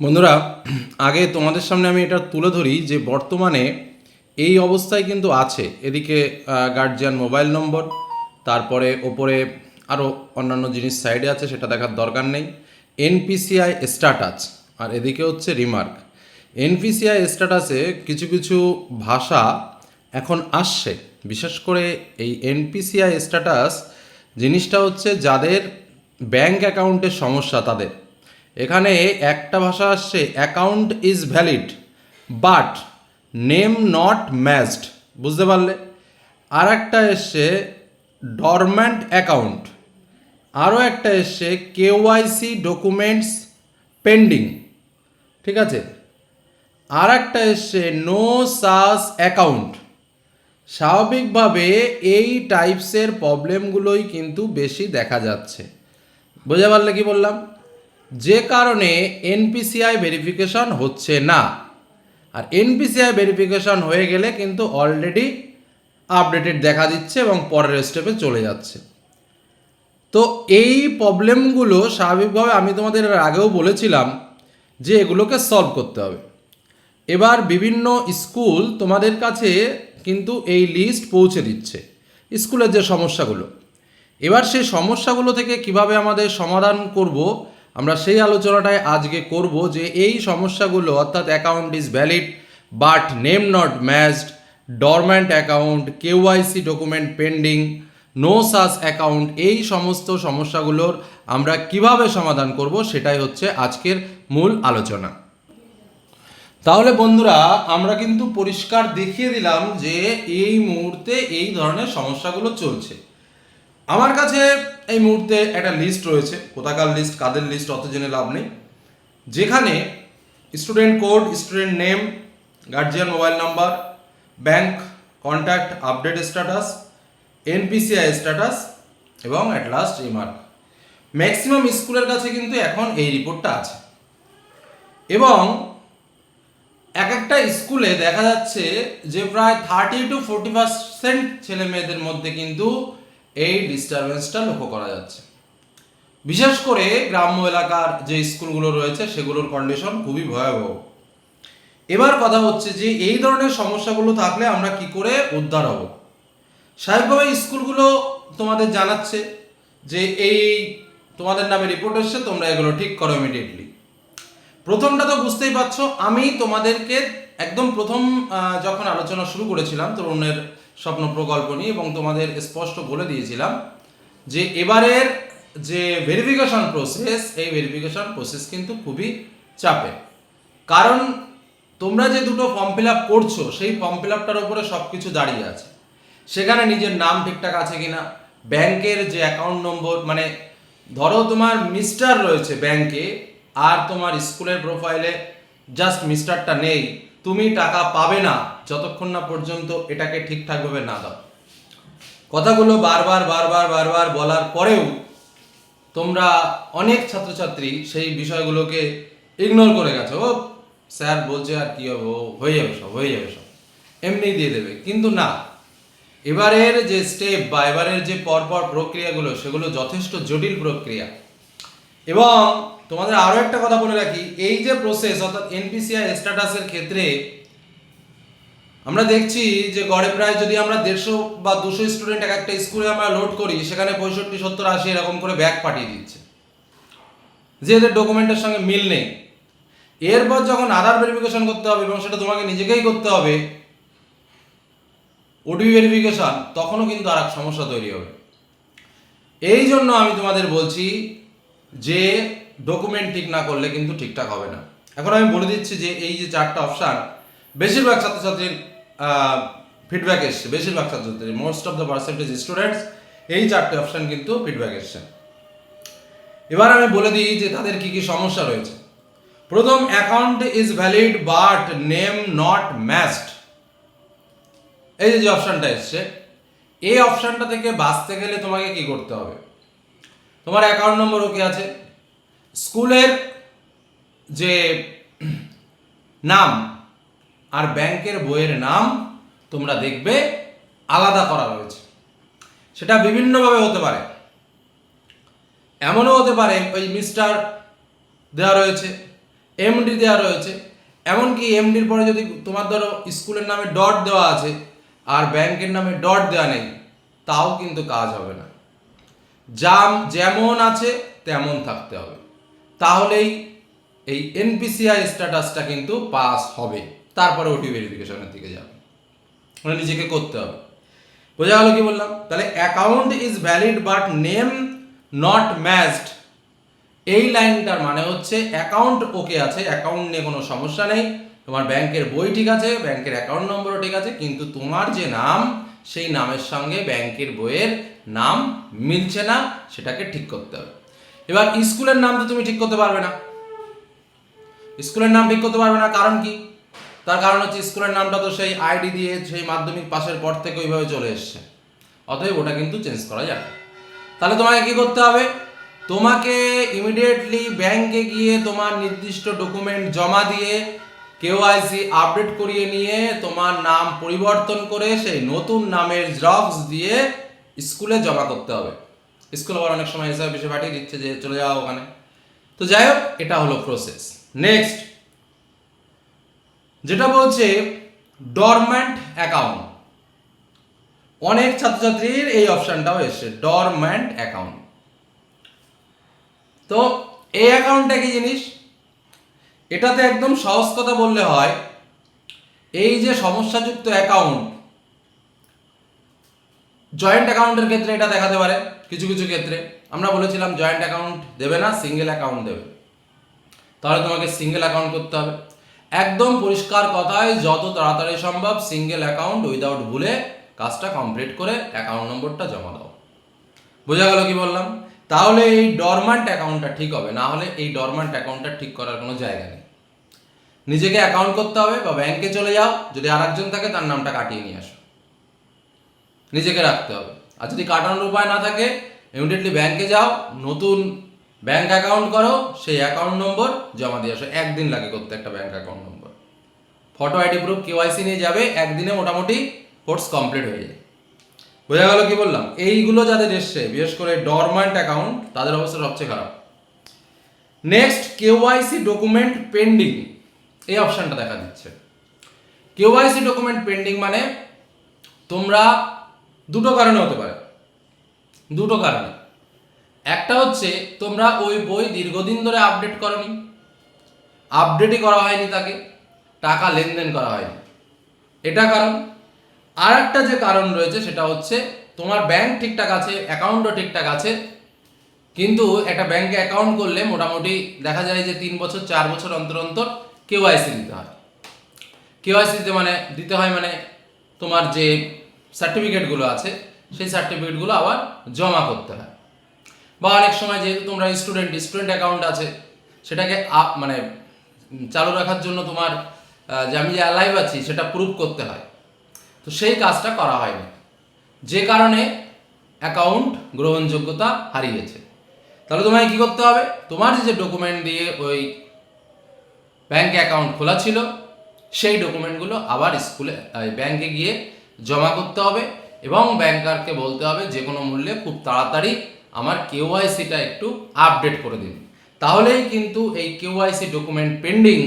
বন্ধুরা, আগে তোমাদের সামনে আমি এটা তুলে ধরি যে বর্তমানে এই অবস্থায় কিন্তু আছে। এদিকে গার্জিয়ান মোবাইল নম্বর তারপরে ওপরে আরও অন্যান্য জিনিস সাইডে আছে, সেটা দেখার দরকার নেই। এনপিসিআই স্ট্যাটাস আর এদিকে হচ্ছে রিমার্ক এনপিসিআই স্ট্যাটাসে কিছু কিছু ভাষা এখন আসছে। বিশেষ করে এই এনপিসিআই স্ট্যাটাস জিনিসটা হচ্ছে যাদের ব্যাংক অ্যাকাউন্টের সমস্যা তাদের। এখানে একটা ভাষা আসছে account is valid but name not matched বুঝতে পারলে? আর একটা এসছে ডরম্যান্ট অ্যাকাউন্ট আরও একটা এসছে কেওয়াইসি ডকুমেন্টস পেন্ডিং ঠিক আছে? আর একটা এসছে নো সাস অ্যাকাউন্ট স্বাভাবিকভাবে এই টাইপসের প্রবলেমগুলোই কিন্তু বেশি দেখা যাচ্ছে। বুঝতে পারলে কি বললাম? যে কারণে এনপিসিআই ভেরিফিকেশন হচ্ছে না। আর এনপিসিআই ভেরিফিকেশন হয়ে গেলে কিন্তু অলরেডি আপডেটেড দেখা দিচ্ছে এবং পরের স্টেপে চলে যাচ্ছে। তো এই প্রবলেমগুলো স্বাভাবিকভাবে আমি তোমাদের আগেও বলেছিলাম যে এগুলোকে সলভ করতে হবে। এবার বিভিন্ন স্কুল তোমাদের কাছে কিন্তু এই লিস্ট পৌঁছে দিচ্ছে স্কুলের যে সমস্যাগুলো। এবার সেই সমস্যাগুলো থেকে কীভাবে আমাদের সমাধান করব আমরা সেই আলোচনাটায় আজকে করব যে এই সমস্যাগুলো অর্থাৎ account is valid but name not matched dormant account KYC document pending no সাস account এই সমস্ত সমস্যাগুলোর আমরা কীভাবে সমাধান করব সেটাই হচ্ছে আজকের মূল আলোচনা। তাহলে বন্ধুরা, আমরা কিন্তু পরিষ্কার দেখিয়ে দিলাম যে এই মুহূর্তে এই ধরনের সমস্যাগুলো চলছে। আমার কাছে এই মুহূর্তে একটা লিস্ট রয়েছে, কোথাকার লিস্ট কাদের লিস্ট অত জেনে লাভ নেই। যেখানে student code student name guardian mobile number bank contact update status NPCI status এবং অ্যাট লাস্ট রিমার্ক ম্যাক্সিমাম স্কুলের কাছে কিন্তু এখন এই রিপোর্টটা আছে। এবং এক একটা স্কুলে দেখা যাচ্ছে যে প্রায় থার্টি টু ফোর্টি পার্সেন্ট ছেলে মেয়েদের মধ্যে কিন্তু এই ডিস্টারবেন্সটা লক্ষ্য করা যাচ্ছে। বিশেষ করে গ্রাম্য এলাকার যে স্কুলগুলো রয়েছে, সেগুলোর কন্ডিশন খুবই ভয়াবহ। এবার কথা হচ্ছে যে, এই ধরনের সমস্যাগুলো থাকলে আমরা কি করে উদ্ধার হব? স্বাভাবিকভাবে স্কুলগুলো তোমাদের জানাচ্ছে যে, এই তোমাদের নামে রিপোর্ট এসছে, তোমরা এগুলো ঠিক করো ইমিডিয়েটলি প্রথমটা তো বুঝতেই পারছ, আমি তোমাদেরকে একদম প্রথম যখন আলোচনা শুরু করেছিলাম তরুণের স্বপ্ন প্রকল্প নিয়ে এবং তোমাদের স্পষ্ট বলে দিয়েছিলাম যে এবারের যে ভেরিফিকেশন প্রসেস এই ভেরিফিকেশন প্রসেস কিন্তু খুবই চাপের। কারণ তোমরা যে দুটো ফর্ম ফিল আপ করছ, সেই ফর্ম ফিল আপটার উপরে সব কিছু দাঁড়িয়ে আছে। সেখানে নিজের নাম ঠিকঠাক আছে কিনা, ব্যাংকের যে অ্যাকাউন্ট নম্বর মানে ধরো তোমার মিস্টার রয়েছে ব্যাংকে আর তোমার স্কুলের প্রোফাইলে জাস্ট মিস্টারটা নেই তুমি টাকা পাবে না, যতক্ষণ না পর্যন্ত এটাকে ঠিকঠাকভাবে না দাও। কথাগুলো বারবার বারবার বারবার বলার পরেও তোমরা অনেক ছাত্রছাত্রী সেই বিষয়গুলোকে ইগনোর করে গেছো। ও, স্যার বলছে আর কি হবে হয়ে যাবে সব, হয়ে যাবে সব। এমনি দিয়ে দেবে। কিন্তু না, এবারের যে স্টেপ বা এবারের যে পরপর প্রক্রিয়াগুলো, সেগুলো যথেষ্ট জটিল প্রক্রিয়া। এবং তোমাদের আরও একটা কথা বলে রাখি, এই যে প্রসেস অর্থাৎ এনপিসিআই স্ট্যাটাসের ক্ষেত্রে, আমরা দেখছি যে গড়ে প্রায় যদি আমরা দেড়শো বা দুশো স্টুডেন্ট এক একটা স্কুলে আমরা লোড করি, সেখানে পঁয়ষট্টি, সত্তর, আশি এরকম করে ব্যাগ পাঠিয়ে দিচ্ছে। যে এদের ডকুমেন্টের সঙ্গে মিল নেই। এরপর যখন আধার ভেরিফিকেশন করতে হবে এবং সেটা তোমাকে নিজেকেই করতে হবে ওটিপি ভেরিফিকেশন তখনও কিন্তু আর এক সমস্যা তৈরি হবে। এই জন্য আমি তোমাদের বলছি যে ডকুমেন্ট ঠিক না করলে কিন্তু ঠিকঠাক হবে না। এখন আমি বলে দিচ্ছি যে এই যে চারটা অপশান বেশিরভাগ ছাত্রছাত্রীর ফিডব্যাক এসছে, বেশিরভাগ ছাত্রছাত্রী most of the percentage students এই চারটে অপশান কিন্তু ফিডব্যাক এসছে। এবার আমি বলে দিই যে তাদের কি কি সমস্যা রয়েছে। প্রথম account is valid but name not matched এই যে অপশানটা এসছে, এই অপশানটা থেকে বাঁচতে গেলে তোমাকে কি করতে হবে? তোমার অ্যাকাউন্ট নম্বর ওকে আছে? স্কুলের যে নাম আর ব্যাংকের বইয়ের নাম তোমরা দেখবে আলাদা করা রয়েছে। সেটা বিভিন্নভাবে হতে পারে। এমনও হতে পারে ওই মিস্টার দেওয়া রয়েছে, এমডি দেওয়া রয়েছে, এমনকি এমডির পরে যদি তোমার ধরো স্কুলের নামে ডট দেওয়া আছে আর ব্যাংকের নামে ডট দেওয়া নেই, তাও কিন্তু কাজ হবে না। জাম যেমন আছে তেমন থাকতে হবে। তাহলেই এই এনপিসিআই স্ট্যাটাসটা কিন্তু পাস হবে। তারপরে ওটি ভেরিফিকেশনের দিকে যাবে। মানে নিজেকে করতে হবে। বোঝা গেল কি বললাম? তাহলে account is valid but name not matched এই লাইনটার মানে হচ্ছে অ্যাকাউন্ট ওকে আছে অ্যাকাউন্ট নিয়ে কোনো সমস্যা নেই। তোমার ব্যাংকের বই ঠিক আছে, ব্যাংকের অ্যাকাউন্ট নম্বরও ঠিক আছে, কিন্তু তোমার যে নাম, সেই নামের সঙ্গে ব্যাংকের বইয়ের নাম মিলছে না, সেটাকে ঠিক করতে হবে। এবার স্কুলের নাম তো তুমি ঠিক করতে পারবে না। স্কুলের নাম ঠিক করতে পারবে না, কারণ কি? তার কারণ হচ্ছে স্কুলের নামটা তো সেই আইডি দিয়ে সেই মাধ্যমিক পাশের পর থেকে ওইভাবে চলে এসছে। অতএব ওটা কিন্তু চেঞ্জ করা যাবে তাহলে তোমাকে কি করতে হবে? তোমাকে ইমিডিয়েটলি ব্যাংকে গিয়ে তোমার নির্দিষ্ট ডকুমেন্ট জমা দিয়ে কেওআইসি আপডেট করিয়ে নিয়ে তোমার নাম পরিবর্তন করে সেই নতুন নামের জেরক্স দিয়ে স্কুলে জমা করতে হবে। স্কুল আবার অনেক সময় হিসাবে বেশি পাঠিয়ে দিচ্ছে যে চলে যাও ওখানে। তো যাই হোক, এটা হলো প্রসেস নেক্সট যেটা বলছে ডরম্যান্ট অ্যাকাউন্ট অনেক ছাত্রছাত্রীর এই অপশনটাও এসছে ডরম্যান্ট অ্যাকাউন্ট তো এই অ্যাকাউন্টটা কি জিনিস? এটাতে একদম সহজ কথা বললে হয়, এই যে সমস্যাযুক্ত অ্যাকাউন্ট জয়েন্ট অ্যাকাউন্টের ক্ষেত্রে এটা দেখাতে পারে। কিছু কিছু ক্ষেত্রে আমরা বলেছিলাম জয়েন্ট অ্যাকাউন্ট দেবে না সিঙ্গেল অ্যাকাউন্ট দেবে। তাহলে তোমাকে সিঙ্গেল অ্যাকাউন্ট করতে হবে। একদম পরিষ্কার কথায় যত তাড়াতাড়ি সম্ভব সিঙ্গেল অ্যাকাউন্ট উইদাউট ভুলে কাজটা কমপ্লিট করে অ্যাকাউন্ট নম্বরটা জমা দাও। বোঝা গেল কি বললাম? তাহলে এই ডরমান্ট অ্যাকাউন্টটা ঠিক হবে, না হলে এই ডরমান্ট অ্যাকাউন্টটা ঠিক করার কোনো জায়গা নেই। নিজেকে অ্যাকাউন্ট করতে হবে বা ব্যাংকে চলে যাও, যদি আরেকজন থাকে তার নামটা কাটিয়ে নিয়ে আসো। নিজেকে রাখতে হবে। আর যদি কাটানোর উপায় না থাকে ইমিডিয়েটলি ব্যাংকে যাও, নতুন ব্যাংক অ্যাকাউন্ট করো, সেই অ্যাকাউন্ট নম্বর জমা দিয়ে আসো। একদিন লাগে করতে একটা bank account number photo ID proof KYC নিয়ে যাবে, একদিনে মোটামুটি কোর্স কমপ্লিট হয়ে যায়। বোঝা গেল কি বললাম? এইগুলো যাদের এসছে, বিশেষ করে ডরমান্ট অ্যাকাউন্ট তাদের অবস্থা সবচেয়ে খারাপ। নেক্সট কেওয়াইসি ডকুমেন্ট পেন্ডিং এই অপশানটা দেখা দিচ্ছে। কেওয়াইসি ডকুমেন্ট পেন্ডিং মানে তোমরা দুটো কারণে হতে পারে। দুটো কারণে। একটা হচ্ছে, তোমরা ওই বই দীর্ঘদিন ধরে আপডেট করনি। আপডেটই করা হয়নি তাকে। টাকা লেনদেন করা হয়নি। এটা কারণ। আর একটা যে কারণ রয়েছে, সেটা হচ্ছে, তোমার ব্যাংক ঠিকঠাক আছে অ্যাকাউন্টও ঠিকঠাক আছে, কিন্তু একটা ব্যাংকে অ্যাকাউন্ট করলে মোটামুটি দেখা যায় যে তিন বছর, চার বছর অন্তর অন্তর কেওয়াইসি দিতে হয়। কেওয়াইসি দিতে মানে দিতে হয় মানে তোমার যে সার্টিফিকেটগুলো আছে, সেই সার্টিফিকেটগুলো আবার জমা করতে হয়। বা অনেক সময় যেহেতু তোমরা স্টুডেন্ট স্টুডেন্ট অ্যাকাউন্ট আছে, সেটাকে আপ মানে চালু রাখার জন্য তোমার যে আমি যে অ্যালাইভ আছি, সেটা প্রুভ করতে হয়। তো সেই কাজটা করা হয়নি। যে কারণে অ্যাকাউন্ট গ্রহণযোগ্যতা হারিয়েছে। তাহলে তোমায় কি করতে হবে? তোমার যে ডকুমেন্ট দিয়ে ওই ব্যাংক অ্যাকাউন্ট খোলা ছিল, সেই ডকুমেন্টগুলো আবার স্কুলে ব্যাংকে গিয়ে জমা করতে হবে এবং ব্যাংকারকে বলতে হবে যে কোনো মূল্যে খুব তাড়াতাড়ি আমার কেওয়াইসিটা একটু আপডেট করে দিন। তাহলেই কিন্তু এই কেওয়াইসি ডকুমেন্ট পেন্ডিং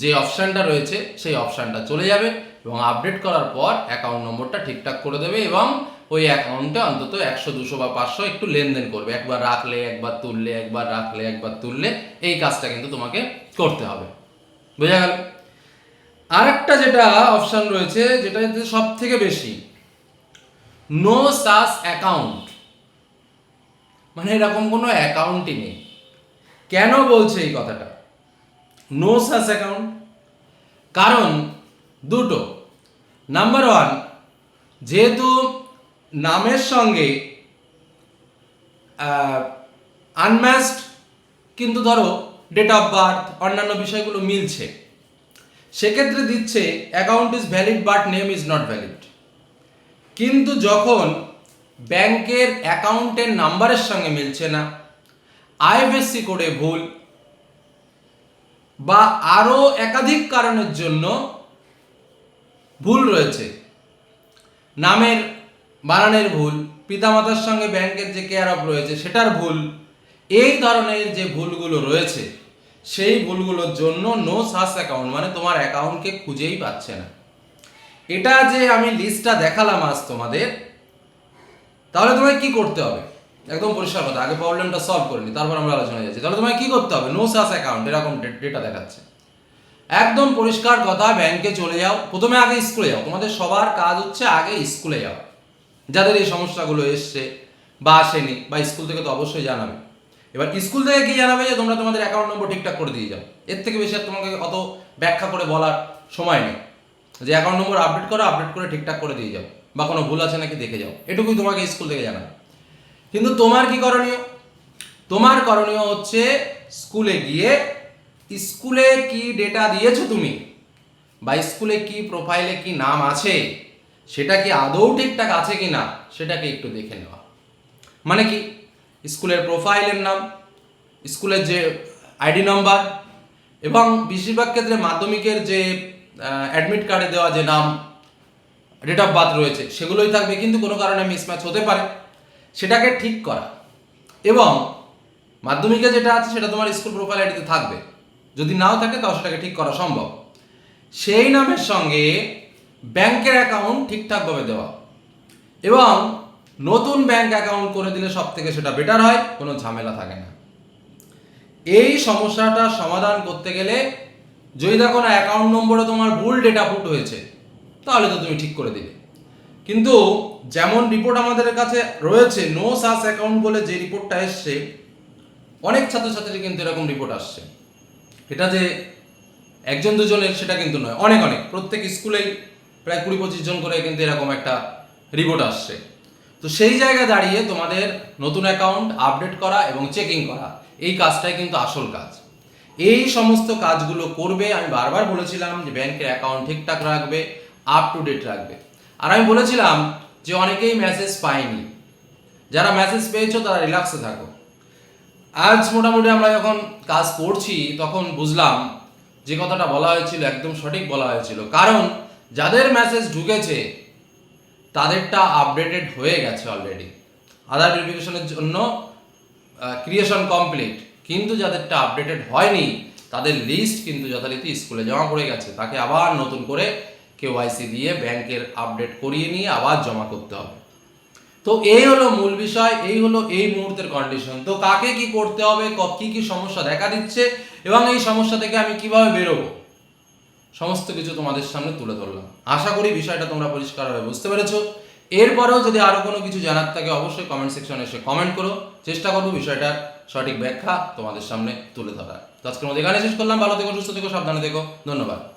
যে অপশানটা রয়েছে, সেই অপশানটা চলে যাবে এবং আপডেট করার পর অ্যাকাউন্ট নম্বরটা ঠিকঠাক করে দেবে এবং ওই অ্যাকাউন্টে অন্তত একশো, দুশো বা পাঁচশো একটু লেনদেন করবে। একবার রাখলে, একবার তুললে, একবার রাখলে, একবার তুললে এই কাজটা কিন্তু তোমাকে করতে হবে। বোঝা গেল? আরেকটা যেটা অপশন রয়েছে, যেটা সব থেকে বেশি। নো সাস অ্যাকাউন্ট মানে এরকম কোনো অ্যাকাউন্টই নেই। কেন বলছে এই কথাটা? নো সাস অ্যাকাউন্ট কারণ দুটো। নাম্বার ওয়ান যেহেতু নামের সঙ্গে আনম্যাচড কিন্তু ধরো ডেট অফ বার্থ অন্যান্য বিষয়গুলো মিলছে। সেক্ষেত্রে দিচ্ছে account is valid but name is not valid কিন্তু যখন ব্যাংকের অ্যাকাউন্টের নাম্বারের সঙ্গে মিলছে না আইএফএসসি কোডে ভুল, বা আরও একাধিক কারণের জন্য ভুল রয়েছে, নামের বানানের ভুল, পিতামাতার সঙ্গে ব্যাংকের যে কেয়ার অফ রয়েছে, সেটার ভুল, এই ধরনের যে ভুলগুলো রয়েছে সেই ভুলগুলোর জন্য নো সাস অ্যাকাউন্ট মানে তোমার অ্যাকাউন্টকে খুঁজেই পাচ্ছে না। এটা যে আমি লিস্টটা দেখালাম আজ তোমাদের, তাহলে তোমায় কি করতে হবে? একদম পরিষ্কার কথা, আগে প্রবলেমটা সলভ করিনি তারপর আমরা আলোচনা যাচ্ছি। তাহলে তোমায় কি করতে হবে? নো সাস অ্যাকাউন্ট এরকম ডেটা দেখাচ্ছে। একদম পরিষ্কার কথা ব্যাংকে চলে যাও, প্রথমে আগে স্কুলে যাও। তোমাদের সবার কাজ হচ্ছে আগে স্কুলে যাও যাদের এই সমস্যাগুলো এসছে বা আসেনি, বা স্কুল থেকে তো অবশ্যই জানাবে। এবার স্কুল থেকে কি জানাবে যে তোমরা তোমাদের অ্যাকাউন্ট নম্বর ঠিকঠাক করে দিয়ে যাও? এর থেকে বেশি আর তোমাকে অত ব্যাখ্যা করে বলার সময় নেই। যে অ্যাকাউন্ট নম্বর আপডেট করো আপডেট করে ঠিকঠাক করে দিয়ে যাও। বা কোনো ভুল আছে নাকি দেখে যাও। এটুকুই তোমাকে স্কুল থেকে জানাবে। কিন্তু তোমার কি করণীয়? তোমার করণীয় হচ্ছে স্কুলে গিয়ে স্কুলে কি ডেটা দিয়েছ তুমি? বা স্কুলে কি প্রোফাইলে কি নাম আছে? সেটা কি আদৌ ঠিকঠাক আছে কি না সেটাকে একটু দেখে নেওয়া। মানে কি? স্কুলের প্রোফাইলের নাম, স্কুলের যে আইডি নাম্বার এবং বেশিরভাগ ক্ষেত্রে মাধ্যমিকের যে অ্যাডমিট কার্ডে দেওয়া যে নাম ডেট অফ বার্থ রয়েছে, সেগুলোই থাকবে, কিন্তু কোনো কারণে মিসম্যাচ হতে পারে। সেটাকে ঠিক করা এবং মাধ্যমিকে যেটা আছে সেটা তোমার স্কুল প্রোফাইল আইডিতে থাকবে। যদি নাও থাকে তাও সেটাকে ঠিক করা সম্ভব। সেই নামের সঙ্গে ব্যাংকের অ্যাকাউন্ট ঠিকঠাকভাবে দেওয়া। এবং নতুন ব্যাংক অ্যাকাউন্ট করে দিলে সব থেকে সেটা বেটার হয়, কোনো ঝামেলা থাকে না। এই সমস্যাটা সমাধান করতে গেলে যদি দেখো না অ্যাকাউন্ট নম্বরে তোমার ভুল ডেটা পুট হয়েছে, তাহলে তো তুমি ঠিক করে দিবে। কিন্তু যেমন রিপোর্ট আমাদের কাছে রয়েছে নো সাস অ্যাকাউন্ট বলে যে রিপোর্টটা এসছে, অনেক ছাত্রছাত্রী কিন্তু এরকম রিপোর্ট আসছে। এটা যে একজন দুজনের সেটা কিন্তু নয়, অনেক অনেক। প্রত্যেক স্কুলেই প্রায় কুড়ি পঁচিশ জন করে কিন্তু এরকম একটা রিপোর্ট আসছে। তো সেই জায়গায় দাঁড়িয়ে তোমাদের নতুন অ্যাকাউন্ট আপডেট করা এবং চেকিং করা, এই কাজটাই কিন্তু আসল কাজ। এই সমস্ত কাজগুলো করবে, আমি বারবার বলেছিলাম যে ব্যাংকের অ্যাকাউন্ট ঠিকঠাক রাখবে আপ টু ডেট রাখবে। আর আমি বলেছিলাম যে অনেকেই মেসেজ পায়নি। যারা মেসেজ পেয়েছ তারা রিল্যাক্সে থাকো। আজ মোটামুটি আমরা যখন কাজ করছি, তখন বুঝলাম যে কথাটা বলা হয়েছিল, একদম সঠিক বলা হয়েছিল। কারণ যাদের মেসেজ ঢুকেছে তাদেরটা আপডেটেড হয়ে গেছে অলরেডি আধার ভেরিফিকেশনের জন্য ক্রিয়েশন কমপ্লিট কিন্তু যাদেরটা আপডেটেড হয়নি, তাদের লিস্ট কিন্তু যথারীতি স্কুলে জমা পড়ে গেছে। তাকে আবার নতুন করে কেওয়াইসি দিয়ে ব্যাংকের আপডেট করিয়ে নিয়ে আবার জমা করতে হবে। তো এই হলো মূল বিষয়, এই হলো এই মুহূর্তের কন্ডিশন তো কাকে কি করতে হবে, কী কি কি সমস্যা দেখা দিচ্ছে, এবং এই সমস্যা থেকে আমি কীভাবে বেরোবো? সমস্ত কিছু তোমাদের সামনে তুলে ধরলাম। আশা করি বিষয়টা তোমরা পরিষ্কার পরিষ্কারভাবে বুঝতে পেরেছ। এরপরেও যদি আরও কোনো কিছু জানার থাকে, অবশ্যই কমেন্ট সেকশনে এসে কমেন্ট করো। চেষ্টা করব বিষয়টার সঠিক ব্যাখ্যা তোমাদের সামনে তুলে ধরার। তো আজকের মধ্যে এখানে শেষ করলাম। ভালো থেকো, সুস্থ থেকো, সাবধানে দেখো ধন্যবাদ।